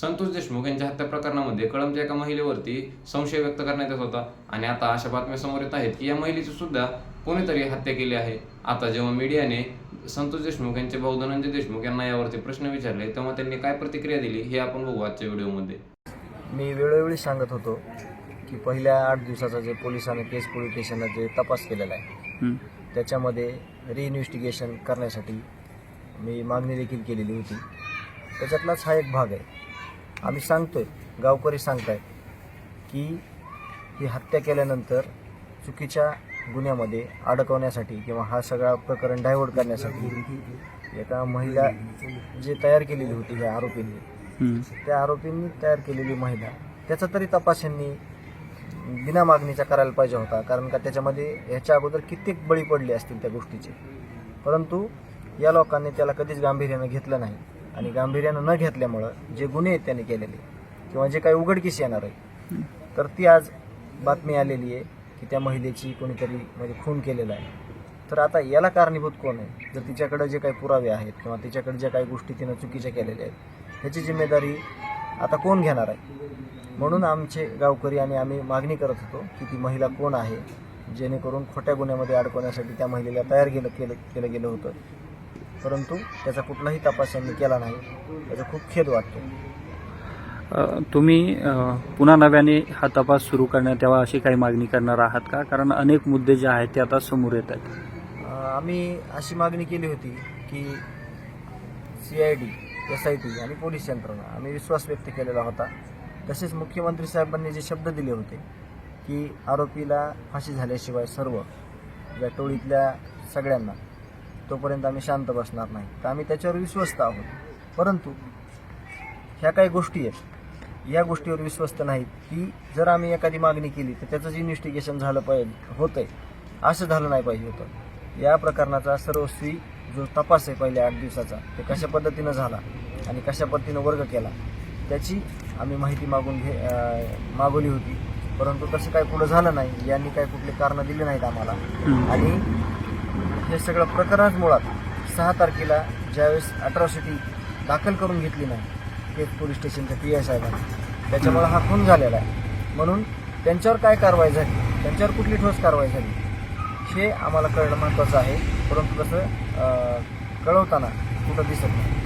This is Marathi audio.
संतोष देशमुख यांच्या हत्या प्रकरणामध्ये कळमच्या एका महिलेवरती संशय व्यक्त करण्यात येत होता. आणि आता अशा बातम्या समोर येत आहेत की या महिलेची सुद्धा कोणीतरी हत्या केली आहे. आता जेव्हा मीडियाने संतोष देशमुख यांचे भाऊ धनंजय देशमुख यांना यावरती प्रश्न विचारले तेव्हा त्यांनी काय प्रतिक्रिया दिली हे आपण बघू आजच्या व्हिडिओमध्ये. मी वेळोवेळी सांगत होतो की पहिल्या आठ दिवसाचा जे पोलिसांनी केस पोलीस स्टेशनला जे तपास केलेला आहे त्याच्यामध्ये रिइन्व्हेस्टिगेशन करण्यासाठी मी मागणी देखील केलेली होती. त्याच्यातलाच हा एक भाग आहे. आम्ही सांगतोय गावकरी सांगतायत की ही हत्या केल्यानंतर चुकीच्या गुन्ह्यामध्ये अडकवण्यासाठी किंवा हा सगळा प्रकरण डायव्हर्ट करण्यासाठी एका महिला जी तयार केलेली होती ह्या आरोपींनी त्या आरोपींनी तयार केलेली महिला त्याचा तरी तपास यांनी बिना मागणीचा करायला पाहिजे होता कारण का त्याच्यामध्ये ह्याच्या अगोदर कित्येक बळी पडले असतील त्या गोष्टीचे. परंतु या लोकांनी त्याला कधीच गांभीर्यानं घेतलं नाही. आणि गांभीर्यानं न घेतल्यामुळं जे गुन्हे आहेत त्यांनी केलेले किंवा जे काही उघडकीस येणार आहे तर ती आज बातमी आलेली आहे की त्या महिलेची कोणीतरी म्हणजे खून केलेला आहे. तर आता याला कारणीभूत कोण आहे? जर तिच्याकडे जे काही पुरावे आहेत किंवा तिच्याकडे ज्या काही गोष्टी तिनं चुकीच्या केलेल्या आहेत ह्याची जिम्मेदारी आता कोण घेणार आहे? म्हणून आमचे गावकरी आणि आम्ही मागणी करत होतो की ती महिला कोण आहे जेणेकरून खोट्या गुन्ह्यामध्ये अडकवण्यासाठी त्या महिलेला तयार केलं केलं केलं गेलं होतं. परंतु त्याचा कुठलाही तपास यांनी केला नाही. त्याचा खूप खेद वाटतो. तुम्ही पुन्हा नव्याने हा तपास सुरू करण्यात यावा अशी काही मागणी करणार आहात का? कारण अनेक मुद्दे जे आहेत ते आता समोर येत आहेत. आम्ही अशी मागणी केली होती की C I D S I T आणि पोलीस यंत्रणा आम्ही विश्वास व्यक्त केलेला होता. तसेच मुख्यमंत्री साहेबांनी जे शब्द दिले होते की आरोपीला फाशी झाल्याशिवाय सर्व या टोळीतल्या सगळ्यांना तोपर्यंत आम्ही शांत बसणार नाही. तर आम्ही त्याच्यावर विश्वस्त आहोत. परंतु ह्या काही गोष्टी आहेत. या गोष्टीवर विश्वस्त नाहीत. की जर आम्ही एखादी मागणी केली तर त्याचंच इन्व्हेस्टिगेशन झालं पाहिजे होतंय. असं झालं नाही पाहिजे होतं. या प्रकरणाचा सर्वस्वी जो तपास आहे पहिल्या आठ दिवसाचा ते कशा पद्धतीनं झाला आणि कशा पद्धतीनं वर्ग केला त्याची आम्ही माहिती मागून घे मागवली होती. परंतु तसं काही पुढं झालं नाही. यांनी काही कुठले कारणं दिली नाहीत आम्हाला. आणि हे सगळं प्रकरणच मुळात सहा तारखेला ज्यावेळेस अट्रॉसिटी दाखल करून घेतली नाही ते पोलीस स्टेशनच्या पी आय साहेबांनी. त्याच्यामुळे हा खून झालेला आहे. म्हणून त्यांच्यावर काय कारवाई झाली? त्यांच्यावर कुठली ठोस कारवाई झाली? हे आम्हाला कळणं महत्त्वाचं आहे. परंतु तसं कळवताना कुठं दिसत नाही.